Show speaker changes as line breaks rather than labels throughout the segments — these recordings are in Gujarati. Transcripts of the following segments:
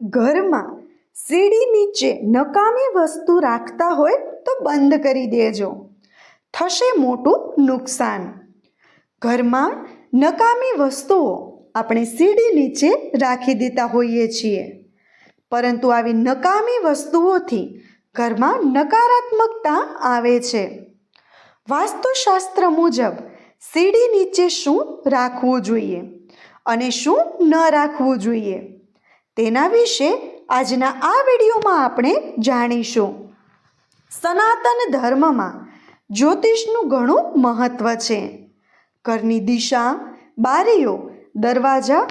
ઘરમાં સીડી નીચે નકામી વસ્તુ રાખતા હોય તો બંધ કરી દેજો. થશે મોટું નુકસાન. ઘરમાં નકામી વસ્તુઓ આપણે સીડી નીચે રાખી દેતા હોઈએ છીએ. પરંતુ આવી નકામી વસ્તુઓથી ઘરમાં નકારાત્મકતા આવે છે. વાસ્તુશાસ્ત્ર મુજબ સીડી નીચે શું રાખવું જોઈએ અને શું ન રાખવું જોઈએ? તેના વિશે આજના આ વિડીયોમાં આપણે જાણીશું. સનાતન ધર્મમાં જ્યોતિષનું ઘણું મહત્ત્વ છે. ઘરની દિશા, બારીઓ, દરવાજા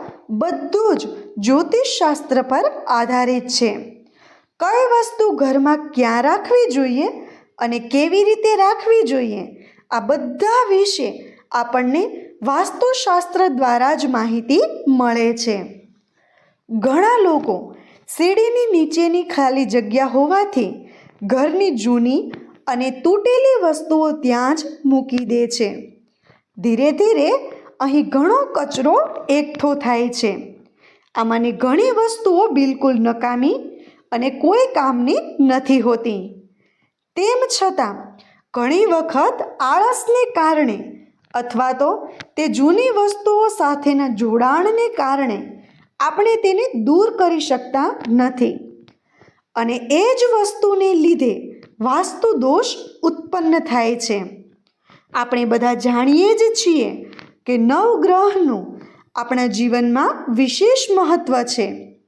બધું જ જ્યોતિષશાસ્ત્ર પર આધારિત છે. કઈ વસ્તુ ઘરમાં ક્યાં રાખવી જોઈએ અને કેવી રીતે રાખવી જોઈએ, આ બધા વિશે આપણને વાસ્તુશાસ્ત્ર દ્વારા જ માહિતી મળે છે. ઘણા લોકો સીડીની નીચેની ખાલી જગ્યા હોવાથી ઘરની જૂની અને તૂટેલી વસ્તુઓ ત્યાં જ મૂકી દે છે. ધીરે ધીરે અહીં ઘણો કચરો એકઠો થાય છે. આમાંની ઘણી વસ્તુઓ બિલકુલ નકામી અને કોઈ કામની નથી હોતી. તેમ છતાં, ઘણી વખત આળસને કારણે અથવા તો તે જૂની વસ્તુઓ સાથેના જોડાણને કારણે આપણે તેને દૂર કરી શકતા નથી. અને એ જ વસ્તુને લીધે વાસ્તુ દોષ ઉત્પન્ન થાય છે. આપણે બધા જાણીએ જ છીએ કે નવગ્રહનું આપણા જીવનમાં વિશેષ મહત્ત્વ છે.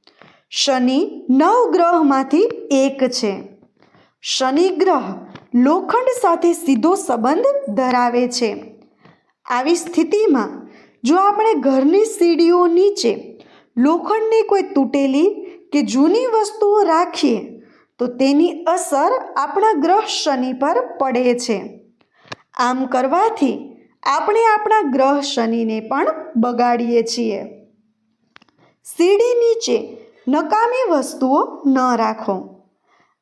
શનિ નવગ્રહમાંથી એક છે. શનિ ગ્રહ લોખંડ સાથે સીધો સંબંધ ધરાવે છે. આવી સ્થિતિમાં જો આપણે ઘરની સીડીઓ નીચે લોખંડની કોઈ તૂટેલી કે જૂની વસ્તુઓ રાખીએ, તો તેની અસર આપણા ગ્રહ શનિ પર પડે છે. આમ કરવાથી આપણે આપણા ગ્રહ શનિને પણ બગાડીએ છીએ. સીડી નીચે નકામી વસ્તુઓ ન રાખો.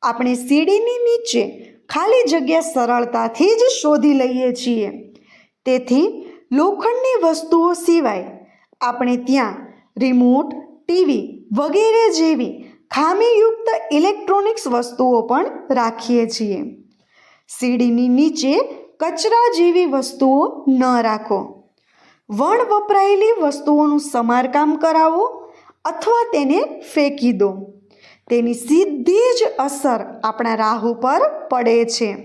આપણે સીડીની નીચે ખાલી જગ્યા સરળતાથી જ શોધી લઈએ છીએ. તેથી લોખંડની વસ્તુઓ સિવાય આપણે ત્યાં રિમોટ ટીવી વગેરે જેવી ખામીયુક્ત ઇલેક્ટ્રોનિક્સ વસ્તુઓ પણ રાખીએ છીએ. સીડીની નીચે કચરા જેવી વસ્તુઓ ન રાખો. વણ વપરાયેલી વસ્તુઓનું સમારકામ કરાવો અથવા તેને ફેંકી દો. તેની સીધી જ અસર આપણા રાહુ પર પડે છે.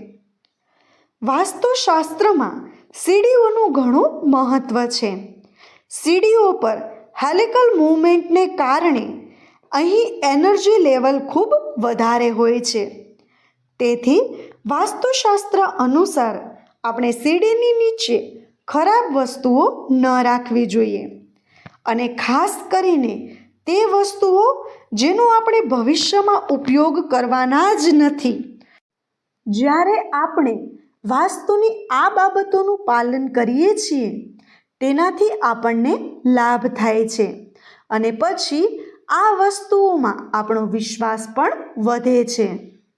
વાસ્તુશાસ્ત્રમાં સીડીઓનું ઘણું મહત્ત્વ છે. સીડીઓ પર હેલિકલ મૂવમેન્ટને કારણે અહીં એનર્જી લેવલ ખૂબ વધારે હોય છે. તેથી વાસ્તુશાસ્ત્ર અનુસાર આપણે સીડીની નીચે ખરાબ વસ્તુઓ ન રાખવી જોઈએ અને ખાસ કરીને તે વસ્તુઓ જેનો આપણે ભવિષ્યમાં ઉપયોગ કરવાના જ નથી. જ્યારે આપણે વાસ્તુની આ બાબતોનું પાલન કરીએ છીએ તેનાથી આપણને લાભ થાય છે. અને પછી આ વસ્તુઓમાં આપણો વિશ્વાસ પણ વધે છે.